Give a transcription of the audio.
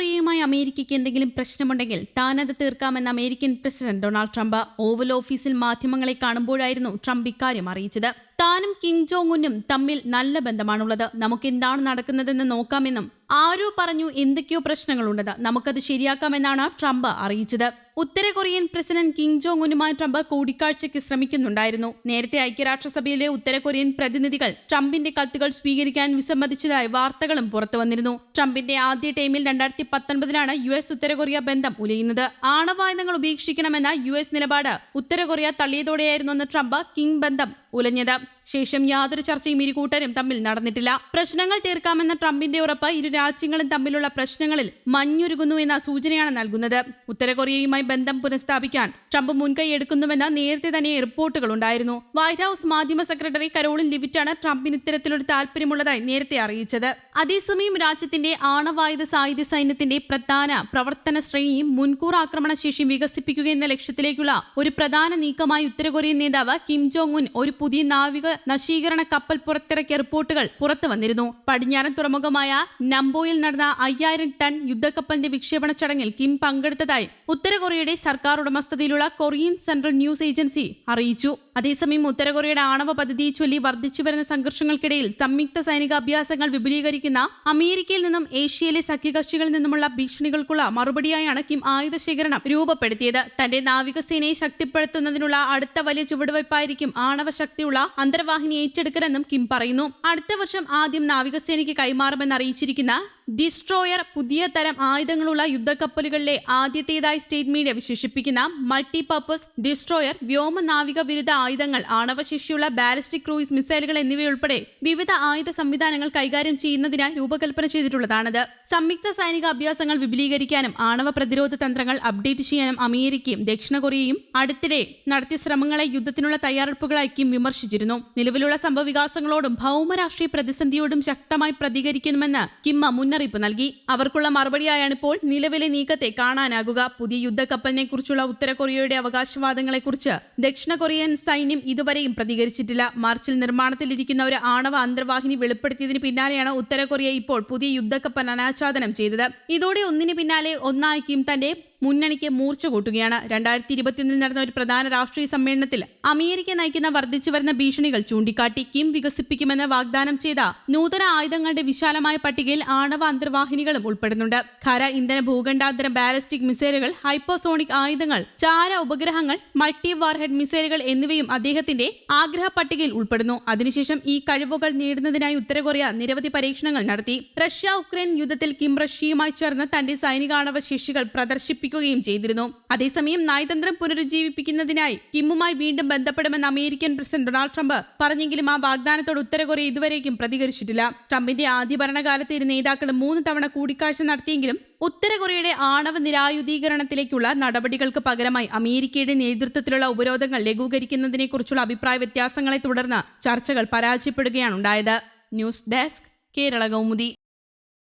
കൊറിയയുമായി അമേരിക്കയ്ക്ക് എന്തെങ്കിലും പ്രശ്നമുണ്ടെങ്കിൽ താനത് തീർക്കാമെന്ന് American president Donald Trump oval ഓഫീസിൽ മാധ്യമങ്ങളെ കാണുമ്പോഴായിരുന്നു ട്രംപ് ഇക്കാര്യം അറിയിച്ചത്. താനും കിം ജോങ് ഉന്നും തമ്മിൽ നല്ല ബന്ധമാണുള്ളത്. നമുക്ക് എന്താണ് നടക്കുന്നതെന്ന് നോക്കാമെന്നും ആരോ പറഞ്ഞു എന്തൊക്കെയോ പ്രശ്നങ്ങളുണ്ടെന്ന് നമുക്കത് ശരിയാക്കാമെന്നാണ് ട്രംപ് അറിയിച്ചത്. ഉത്തര കൊറിയൻ പ്രസിഡന്റ് കിം ജോങ് ഉന്നുമായി ട്രംപ് കൂടിക്കാഴ്ചയ്ക്ക് ശ്രമിക്കുന്നുണ്ടായിരുന്നു. നേരത്തെ ഐക്യരാഷ്ട്രസഭയിലെ ഉത്തര കൊറിയൻ പ്രതിനിധികൾ ട്രംപിന്റെ കത്തുകൾ സ്വീകരിക്കാൻ വിസമ്മതിച്ചതായി വാർത്തകളും പുറത്തു വന്നിരുന്നു ട്രംപിന്റെ ആദ്യ ടൈമിൽ രണ്ടായിരത്തി പത്തൊൻപതിലാണ് യു എസ് ഉത്തര കൊറിയ ബന്ധം ഉലയുന്നത്. ആണവായുധങ്ങൾ ഉപേക്ഷിക്കണമെന്ന യു എസ് നിലപാട് ഉത്തര കൊറിയ തള്ളിയതോടെയായിരുന്നു അന്ന് ട്രംപ് കിം ബന്ധം ഉലഞ്ഞത്. ശേഷം യാതൊരു ചർച്ചയും ഇരുകൂട്ടരും തമ്മിൽ നടന്നിട്ടില്ല. പ്രശ്നങ്ങൾ തീർക്കാമെന്ന ട്രംപിന്റെ ഉറപ്പ് ഇരു രാജ്യങ്ങളും തമ്മിലുള്ള പ്രശ്നങ്ങളിൽ മഞ്ഞുരുകുന്നു എന്ന സൂചനയാണ് നൽകുന്നത്. ഉത്തരകൊറിയയുമായി ബന്ധം പുനഃസ്ഥാപിക്കാൻ ട്രംപ് മുൻകൈ എടുക്കുന്നുവെന്ന് നേരത്തെ തന്നെ റിപ്പോർട്ടുകൾ ഉണ്ടായിരുന്നു. വൈറ്റ് ഹൌസ് മാധ്യമ സെക്രട്ടറി കരോളിൻ ലിവിറ്റാണ് ട്രംപിന് ഇത്തരത്തിലൊരു താല്പര്യമുള്ളതായി നേരത്തെ അറിയിച്ചത്. അതേസമയം രാജ്യത്തിന്റെ ആണവായുധ സായുധ സൈന്യത്തിന്റെ പ്രധാന പ്രവർത്തന ശ്രേണിയും മുൻകൂർ ആക്രമണ ശേഷിയും വികസിപ്പിക്കുക എന്ന ലക്ഷ്യത്തിലേക്കുള്ള ഒരു പ്രധാന നീക്കമായി ഉത്തരകൊറിയൻ നേതാവ് കിം ജോങ് ഉൻ ഒരു പുതിയ നാവിക നശീകരണ കപ്പൽ പുറത്തിറക്കിയ റിപ്പോർട്ടുകൾ പുറത്തു വന്നിരുന്നു. പടിഞ്ഞാറൻ തുറമുഖമായ നംബോയിൽ നടന്ന അയ്യായിരം ടൺ യുദ്ധക്കപ്പലിന്റെ വിക്ഷേപണ ചടങ്ങിൽ കിം പങ്കെടുത്തതായി ഉത്തര കൊറിയയുടെ സർക്കാർ ഉടമസ്ഥതയിലുള്ള കൊറിയൻ സെൻട്രൽ ന്യൂസ് ഏജൻസി അറിയിച്ചു. അതേസമയം ഉത്തര കൊറിയയുടെ ആണവ പദ്ധതി ചൊല്ലി വർദ്ധിച്ചു വരുന്ന സംഘർഷങ്ങൾക്കിടയിൽ സംയുക്ത സൈനിക അഭ്യാസങ്ങൾ വിപുലീകരിക്കുന്ന അമേരിക്കയിൽ നിന്നും ഏഷ്യയിലെ സഖ്യകക്ഷികളിൽ നിന്നുമുള്ള ഭീഷണികൾക്കുള്ള മറുപടിയായാണ് കിം ആയുധ ശേഖരണം രൂപപ്പെടുത്തിയത്. തന്റെ നാവികസേനയെ ശക്തിപ്പെടുത്തുന്നതിനുള്ള അടുത്ത വലിയ ചുവടുവയ്പായിരിക്കും ആണവ ശക്തിയുള്ള അന്തർവാഹിനി ഏറ്റെടുക്കലെന്നും കിം പറയുന്നു. അടുത്ത വർഷം ആദ്യം നാവികസേനയ്ക്ക് കൈമാറുമെന്ന് അറിയിച്ചിരിക്കുന്ന ഡിസ്ട്രോയർ പുതിയ തരം ആയുധങ്ങളുള്ള യുദ്ധക്കപ്പലുകളിലെ ആദ്യത്തേതായി സ്റ്റേറ്റ് മീഡിയ വിശേഷിപ്പിക്കുന്ന മൾട്ടിപർപ്പസ് ഡിസ്ട്രോയർ വ്യോമനാവിക വിരുദ്ധ ആയുധങ്ങൾ ആണവശേഷിയുള്ള ബാലിസ്റ്റിക് ക്രൂയിസ് മിസൈലുകൾ എന്നിവയുൾപ്പെടെ വിവിധ ആയുധ സംവിധാനങ്ങൾ കൈകാര്യം ചെയ്യുന്നതിനായി രൂപകൽപ്പന ചെയ്തിട്ടുള്ളതാണിത്. സംയുക്ത സൈനിക അഭ്യാസങ്ങൾ വിപുലീകരിക്കാനും ആണവ പ്രതിരോധ തന്ത്രങ്ങൾ അപ്ഡേറ്റ് ചെയ്യാനും അമേരിക്കയും ദക്ഷിണ കൊറിയയും അടുത്തിടെ നടത്തിയ ശ്രമങ്ങളെ യുദ്ധത്തിനുള്ള തയ്യാറെടുപ്പുകളായി വിമർശിച്ചിരുന്നു. നിലവിലുള്ള സംഭവവികാസങ്ങളോടും ഭൗമരാഷ്ട്രീയ പ്രതിസന്ധിയോടും ശക്തമായി പ്രതികരിക്കണമെന്ന് കിമ്മ മുന്നറിയിപ്പ് നൽകി. അവർക്കുള്ള മറുപടിയായാണ് ഇപ്പോൾ നിലവിലെ നീക്കത്തെ കാണാനാകുക. പുതിയ യുദ്ധക്കപ്പലിനെ കുറിച്ചുള്ള ഉത്തര കൊറിയയുടെ അവകാശവാദങ്ങളെക്കുറിച്ച് ദക്ഷിണ കൊറിയൻ സൈന്യം ഇതുവരെയും പ്രതികരിച്ചിട്ടില്ല. മാർച്ചിൽ നിർമ്മാണത്തിലിരിക്കുന്ന ഒരു ആണവ അന്തർവാഹിനി വെളിപ്പെടുത്തിയതിന് പിന്നാലെയാണ് ഉത്തര കൊറിയ ഇപ്പോൾ പുതിയ യുദ്ധക്കപ്പൽ അനാച്ഛാദനം ചെയ്തത്. ഇതോടെ ഒന്നിന് പിന്നാലെ ഒന്നായി കിം തന്റെ മുന്നണിക്ക് മൂർച്ച കൂട്ടുകയാണ്. രണ്ടായിരത്തി ഇരുപത്തിയൊന്നിൽ നടന്ന ഒരു പ്രധാന രാഷ്ട്രീയ സമ്മേളനത്തിൽ അമേരിക്ക നയിക്കുന്ന വർദ്ധിച്ചു വരുന്ന ഭീഷണികൾ ചൂണ്ടിക്കാട്ടി കിം വികസിപ്പിക്കുമെന്ന് വാഗ്ദാനം ചെയ്ത നൂതന ആയുധങ്ങളുടെ വിശാലമായ പട്ടികയിൽ ആണവ അന്തർവാഹിനികളും ഉൾപ്പെടുന്നുണ്ട്. ഖര ഇന്ധന ഭൂഖണ്ഡാന്തര ബാലിസ്റ്റിക് മിസൈലുകൾ ഹൈപ്പോസോണിക് ആയുധങ്ങൾ ചാര ഉപഗ്രഹങ്ങൾ മൾട്ടി വാർഹെഡ് മിസൈലുകൾ എന്നിവയും അദ്ദേഹത്തിന്റെ ആഗ്രഹ പട്ടികയിൽ ഉൾപ്പെടുന്നു. അതിനുശേഷം ഈ കഴിവുകൾ നേടുന്നതിനായി ഉത്തരകൊറിയ നിരവധി പരീക്ഷണങ്ങൾ നടത്തി. റഷ്യ ഉക്രൈൻ യുദ്ധത്തിൽ കിം റഷ്യയുമായി ചേർന്ന് തന്റെ സൈനികാണവ ശേഷികൾ പ്രദർശിപ്പിക്കുകയും ചെയ്തിരുന്നു. അതേസമയം നയതന്ത്രം പുനരുജ്ജീവിപ്പിക്കുന്നതിനായി കിമ്മുമായി വീണ്ടും ബന്ധപ്പെടുമെന്ന് അമേരിക്കൻ പ്രസിഡന്റ് ഡൊണാൾഡ് ട്രംപ് പറഞ്ഞെങ്കിലും ആ വാഗ്ദാനത്തോട് ഉത്തര കൊറിയ ഇതുവരേക്കും പ്രതികരിച്ചിട്ടില്ല. ട്രംപിന്റെ ആദ്യ ഭരണകാലത്ത് ഇരു നേതാക്കളും മൂന്ന് തവണ കൂടിക്കാഴ്ച നടത്തിയെങ്കിലും ഉത്തര കൊറിയയുടെ ആണവ നിരായുധീകരണത്തിലേക്കുള്ള നടപടികൾക്ക് പകരമായി അമേരിക്കയുടെ നേതൃത്വത്തിലുള്ള ഉപരോധങ്ങൾ ലഘൂകരിക്കുന്നതിനെക്കുറിച്ചുള്ള അഭിപ്രായ വ്യത്യാസങ്ങളെ തുടർന്ന് ചർച്ചകൾ പരാജയപ്പെടുകയാണ് ഉണ്ടായത്. News desk Kerala Kaumudi.